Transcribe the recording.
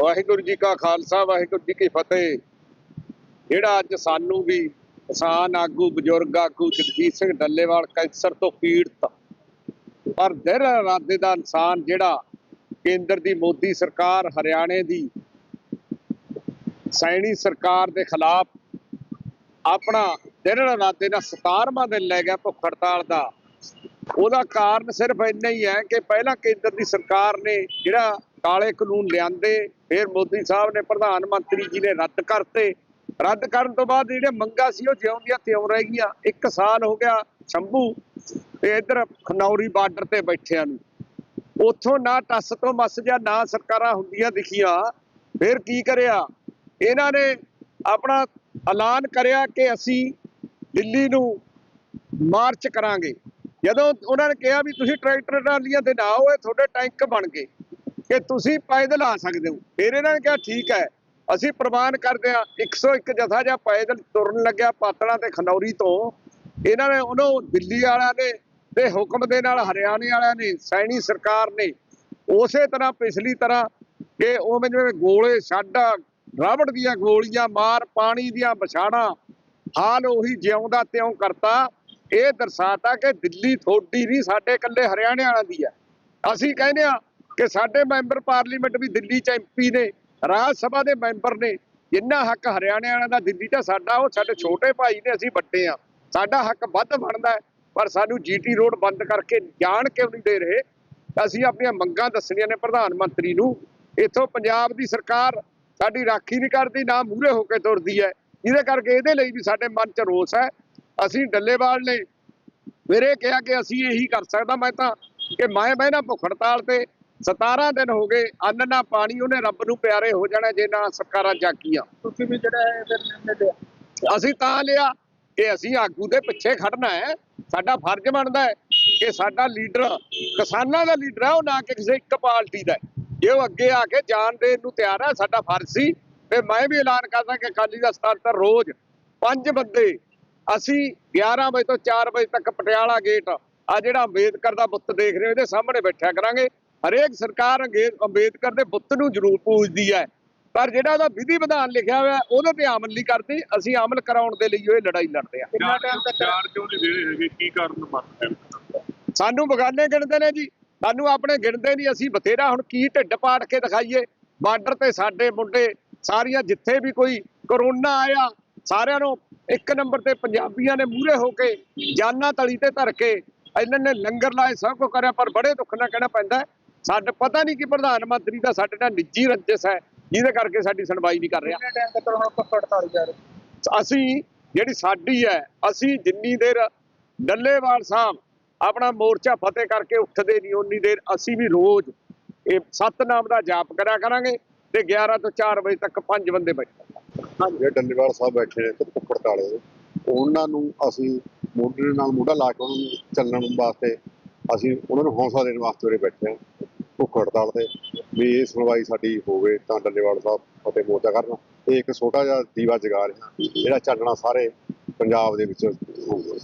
ਵਾਹਿਗੁਰੂ ਜੀ ਕਾ ਖਾਲਸਾ, ਵਾਹਿਗੁਰੂ ਜੀ ਕੀ ਫਤਿਹ। ਜਿਹੜਾ ਅੱਜ ਸਾਨੂੰ ਵੀ ਕਿਸਾਨ ਆਗੂ, ਬਜ਼ੁਰਗ ਆਗੂ ਜਗਜੀਤ ਸਿੰਘ ਡੱਲੇਵਾਲ ਕੈਂਸਰ ਤੋਂ ਪੀੜਤ, ਪਰ ਦਿਨ ਰਾਤੇ ਦਾ ਇਨਸਾਨ ਜਿਹੜਾ ਕੇਂਦਰ ਦੀ ਮੋਦੀ ਸਰਕਾਰ, ਹਰਿਆਣੇ ਦੀ ਸੈਣੀ ਸਰਕਾਰ ਦੇ ਖਿਲਾਫ ਆਪਣਾ ਦਿਨ ਰਾਤੇ ਨਾਲ 17ਵਾਂ ਦਿਨ ਲੈ ਗਿਆ ਭੁੱਖ ਹੜਤਾਲ ਦਾ। ਉਹਦਾ ਕਾਰਨ ਸਿਰਫ ਇੰਨਾ ਹੀ ਹੈ ਕਿ ਪਹਿਲਾਂ ਕੇਂਦਰ ਦੀ ਸਰਕਾਰ ਨੇ ਜਿਹੜਾ ਕਾਲੇ ਕਾਨੂੰਨ ਲਿਆਂਦੇ, ਫਿਰ ਮੋਦੀ ਸਾਹਿਬ ਨੇ ਪ੍ਰਧਾਨ ਮੰਤਰੀ ਜੀ ਨੇ ਰੱਦ ਕਰਤੇ। ਰੱਦ ਕਰਨ ਤੋਂ ਬਾਅਦ ਜਿਹੜੇ ਮੰਗਾ ਸੀ ਉਹ ਜਿਉਂਦੀਆਂ ਤਿਉਂ ਰਹਿ ਗਈਆਂ। ਇੱਕ ਸਾਲ ਹੋ ਗਿਆ ਸ਼ੰਭੂ ਤੇ ਇਧਰ ਖਨੌਰੀ ਬਾਰਡਰ ਤੇ ਬੈਠਿਆਂ ਨੂੰ। ਉੱਥੋਂ ਨਾ ਟੱਸ ਤੋਂ ਮੱਸ ਜਾਂ ਨਾ ਸਰਕਾਰਾਂ ਹੁੰਦੀਆਂ ਦਿਖੀਆਂ। ਫਿਰ ਕੀ ਕਰਿਆ? ਇਹਨਾਂ ਨੇ ਆਪਣਾ ਐਲਾਨ ਕਰਿਆ ਕਿ ਅਸੀਂ ਦਿੱਲੀ ਨੂੰ ਮਾਰਚ ਕਰਾਂਗੇ। ਜਦੋਂ ਉਹਨਾਂ ਨੇ ਕਿਹਾ ਵੀ ਤੁਸੀਂ ਟਰੈਕਟਰ ਟਰਾਲੀਆਂ ਤੇ ਨਾ ਹੋਏ ਤੁਹਾਡੇ ਟੈਂਕ ਬਣ ਗਏ। ਕਿ ਤੁਸੀਂ ਪੈਦਲ ਆ ਸਕਦੇ ਹੋ। ਫਿਰ ਇਹਨਾਂ ਨੇ ਕਿਹਾ, ਠੀਕ ਹੈ। ਅਸੀਂ ਪ੍ਰਵਾਨ ਕਰਦੇ ਹਾਂ 101 ਜਥਾ ਜਾਂ ਪੈਦਲ ਤੁਰਨ ਲੱਗਿਆ ਪਾਤੜਾ ਤੇ ਖਨੌਰੀ ਤੋਂ। ਇਹਨਾਂ ਨੇ ਉਹਨੂੰ ਦਿੱਲੀ ਵਾਲਿਆਂ ਨੇ ਦੇ ਹੁਕਮ ਦੇ ਨਾਲ, ਹਰਿਆਣੇ ਵਾਲਿਆਂ ਨੇ, ਸੈਣੀ ਸਰਕਾਰ ਨੇ ਉਸੇ ਤਰ੍ਹਾਂ, ਪਿਛਲੀ ਤਰ੍ਹਾਂ ਕਿ ਉਵੇਂ ਜਿਵੇਂ ਗੋਲੇ ਛੱਡ ਰਾਵੜ ਦੀਆਂ ਗੋਲੀਆਂ ਮਾਰ, ਪਾਣੀ ਦੀਆਂ ਵਿਛਾੜਾਂ ਹਾਲ ਉਹੀ ਜਿਉਂਦਾ ਤਿਉਂ ਕਰਤਾ। ਇਹ ਦਰਸਾਤਾ ਕਿ ਦਿੱਲੀ ਥੋੜੀ ਨਹੀਂ, ਸਾਡੇ ਇਕੱਲੇ ਹਰਿਆਣੇ ਵਾਲਿਆਂ ਦੀ ਹੈ। ਅਸੀਂ ਕਹਿੰਦੇ ਆ ਕਿ ਸਾਡੇ ਮੈਂਬਰ ਪਾਰਲੀਮੈਂਟ ਵੀ ਦਿੱਲੀ ਚ ਐਮਪੀ ਨੇ, ਰਾਜ ਸਭਾ ਦੇ ਮੈਂਬਰ ਨੇ, ਜਿੰਨਾ ਹੱਕ ਹਰਿਆਣੇ ਵਾਲਿਆਂ ਦਾ ਦਿੱਲੀ ਦਾ ਸਾਡਾ, ਉਹ ਸਾਡੇ ਛੋਟੇ ਭਾਈ ਨੇ ਅਸੀਂ ਵੱਡੇ ਆ। ਸਾਡਾ ਹੱਕ ਵੱਧ ਬਣਦਾ ਪਰ ਸਾਨੂੰ ਜੀਟੀ ਰੋਡ ਬੰਦ ਕਰਕੇ ਜਾਣ ਕਿਉਂ ਨਹੀਂ ਦੇ ਰਹੇ? ਅਸੀਂ ਆਪਣੀਆਂ ਮੰਗਾਂ ਦੱਸਣੀਆਂ ਨੇ ਪ੍ਰਧਾਨ ਮੰਤਰੀ ਨੂੰ। ਇੱਥੋਂ ਪੰਜਾਬ ਦੀ ਸਰਕਾਰ ਸਾਡੀ ਰਾਖੀ ਨਹੀਂ ਕਰਦੀ, ਨਾ ਮੂਹਰੇ ਹੋ ਕੇ ਤੁਰਦੀ ਹੈ। ਇਹਦੇ ਕਰਕੇ ਇਹਦੇ ਲਈ ਵੀ ਸਾਡੇ ਮਨ 'ਚ ਰੋਸ ਹੈ। ਅਸੀਂ ਡੱਲੇਵਾਲ ਨੇ ਮੇਰੇ ਕਿਹਾ ਕਿ ਅਸੀਂ ਇਹੀ ਕਰ ਸਕਦਾ। ਮੈਂ ਤਾਂ ਕਿ ਮੈਂ ਬਹਿਣਾ ਭੁੱਖ ਹੜਤਾਲ ਤੇ 17 ਦਿਨ ਹੋ ਗਏ ਅੰਨ ਨਾ ਪਾਣੀ ਉਹਨੇ ਰੱਬ ਨੂੰ ਪਿਆਰੇ ਹੋ ਜਾਣਾ ਜੇ ਨਾ ਸਰਕਾਰਾਂ ਜਾਗੀਆਂ। ਤੁਸੀਂ ਵੀ ਜਿਹੜਾ ਫਿਰ ਨਿਰਣੇ ਲਿਆ। ਅਸੀਂ ਤਾਂ ਲਿਆ ਕਿ ਅਸੀਂ ਆਗੂ ਦੇ ਪਿੱਛੇ ਖੜਨਾ ਹੈ ਸਾਡਾ ਫਰਜ਼ ਬਣਦਾ ਹੈ ਕਿ ਸਾਡਾ ਲੀਡਰ ਕਿਸਾਨਾਂ ਦਾ ਲੀਡਰ ਹੈ ਉਹ ਨਾ ਕਿ ਕਿਸੇ ਇੱਕ ਪਾਰਟੀ ਦਾ। ਜੇ ਉਹ ਅੱਗੇ ਆ ਕੇ ਜਾਨ ਦੇਣ ਨੂੰ ਤਿਆਰ ਹੈ ਸਾਡਾ ਫਰਜ਼ ਸੀ ਤੇ ਮੈਂ ਵੀ ਐਲਾਨ ਕਰਦਾ ਕਿ ਅਕਾਲੀ ਦਾ ਸਤਾਰ ਰੋਜ਼ ਪੰਜ ਬੰਦੇ ਅਸੀਂ 11 ਵਜੇ ਤੋਂ 4 ਵਜੇ ਤੱਕ ਪਟਿਆਲਾ ਗੇਟ ਆ ਜਿਹੜਾ ਅੰਬੇਦਕਰ ਦਾ ਬੁੱਤ ਦੇਖ ਰਹੇ ਹੋ ਇਹਦੇ ਸਾਹਮਣੇ ਬੈਠਿਆ ਕਰਾਂਗੇ। ਹਰੇਕ ਸਰਕਾਰ ਅੰਬੇਦਕਰ ਦੇ ਬੁੱਤ ਨੂੰ ਜ਼ਰੂਰ ਪੂਜਦੀ ਹੈ। ਪਰ ਜਿਹੜਾ ਉਹਦਾ ਵਿਧੀ ਵਿਧਾਨ ਲਿਖਿਆ ਹੋਇਆ ਉਹਦੇ ਤੇ ਅਮਲ ਨਹੀਂ ਕਰਦੀ। ਅਸੀਂ ਅਮਲ ਕਰਾਉਣ ਦੇ ਲਈ ਉਹ ਲੜਾਈ ਲੜਦੇ ਆ। ਕਿੰਨਾ ਟਾਈਮ ਤੱਕ ਚਾਰ ਕਿਉਂ ਨਹੀਂ ਦੇ ਰਹੇ ਹੈਗੇ ਕੀ ਕਾਰਨ ਮੰਨਦੇ ਸਾਨੂੰ ਬਗਾਨੇ ਗਿਣਦੇ ਨੇ ਜੀ। ਸਾਨੂੰ ਆਪਣੇ ਗਿਣਦੇ ਨਹੀਂ ਅਸੀਂ ਬਥੇਰਾ ਹੁਣ ਕੀ ਢਿੱਡ ਪਾੜ ਕੇ ਦਿਖਾਈਏ। ਬਾਰਡਰ ਤੇ ਸਾਡੇ ਮੁੰਡੇ ਸਾਰੀਆਂ ਜਿੱਥੇ ਵੀ ਕੋਈ ਕਰੋਨਾ ਆਇਆ ਸਾਰਿਆਂ ਨੂੰ ਇੱਕ ਨੰਬਰ ਤੇ ਪੰਜਾਬੀਆਂ ਨੇ ਮੂਹਰੇ ਹੋ ਕੇ ਜਾਨਾਂ ਤਲੀ ਤੇ ਧਰ ਕੇ ਇਹਨਾਂ ਨੇ ਲੰਗਰ ਲਾਏ ਸਭ ਕੁਝ ਕਰਿਆ ਪਰ ਬੜੇ ਦੁੱਖ ਨਾਲ ਕਹਿਣਾ ਪੈਂਦਾ ਸਾਡੇ ਪਤਾ ਨਹੀਂ ਕਿ ਪ੍ਰਧਾਨ ਮੰਤਰੀ ਦਾ ਸਾਡੇ ਨਾਲ ਨਿੱਜੀ ਰੰਜਿਸ਼ ਹੈ ਜਿਹਦੇ ਕਰਕੇ ਸਾਡੀ ਸੁਣਵਾਈ ਨਹੀਂ ਕਰ ਰਿਹਾ। ਕਿੰਨੇ ਟਾਈਮ ਤੱਕ ਹੁਣ ਅਸੀਂ ਜਿਹੜੀ ਸਾਡੀ ਹੈ ਅਸੀਂ ਜਿੰਨੀ ਦੇਰ ਡੱਲੇਵਾਲ ਸਾਹਿਬ ਆਪਣਾ ਮੋਰਚਾ ਫਤਿਹ ਕਰਕੇ ਉੱਠਦੇ ਨਹੀਂ ਉਨੀ ਦੇਰ ਅਸੀਂ ਵੀ ਰੋਜ਼ ਇਹ ਸਤਨਾਮ ਦਾ ਜਾਪ ਕਰਿਆ ਕਰਾਂਗੇ ਤੇ 11 ਤੋਂ 4 ਵਜੇ ਤੱਕ ਪੰਜ ਬੰਦੇ ਬੈਠੇ। ਜਿਹੜੇ ਡੰਡੇਵਾਲ ਸਾਹਿਬ ਬੈਠੇ ਨੇ ਤੇ ਕੁੱਕੜ ਤਾਲੇ ਉਹਨਾਂ ਨੂੰ ਅਸੀਂ ਮੋਢੇ ਨਾਲ ਮੋਢਾ ਲਾ ਕੇ ਉਹਨਾਂ ਨੂੰ ਚੱਲਣ ਵਾਸਤੇ ਅਸੀਂ ਉਹਨਾਂ ਨੂੰ ਹੌਸਲਾ ਦੇਣ ਵਾਸਤੇ ਉਰੇ ਬੈਠੇ ਹਾਂ। ਭੁੱਖ ਹੜਤਾਲ ਤੇ ਵੀ ਇਹ ਸੁਣਵਾਈ ਸਾਡੀ ਹੋਵੇ ਤਾਂ ਡੱਲੇਵਾਲ ਸਾਹਿਬ ਅਤੇ ਮੋਰਚਾ ਕਰਨ। ਇਹ ਇੱਕ ਛੋਟਾ ਜਿਹਾ ਦੀਵਾ ਜਗਾ ਰਿਹਾ ਜਿਹੜਾ ਚਾਨਣਾ ਸਾਰੇ ਪੰਜਾਬ ਦੇ ਵਿੱਚ ਹੋਊਗਾ।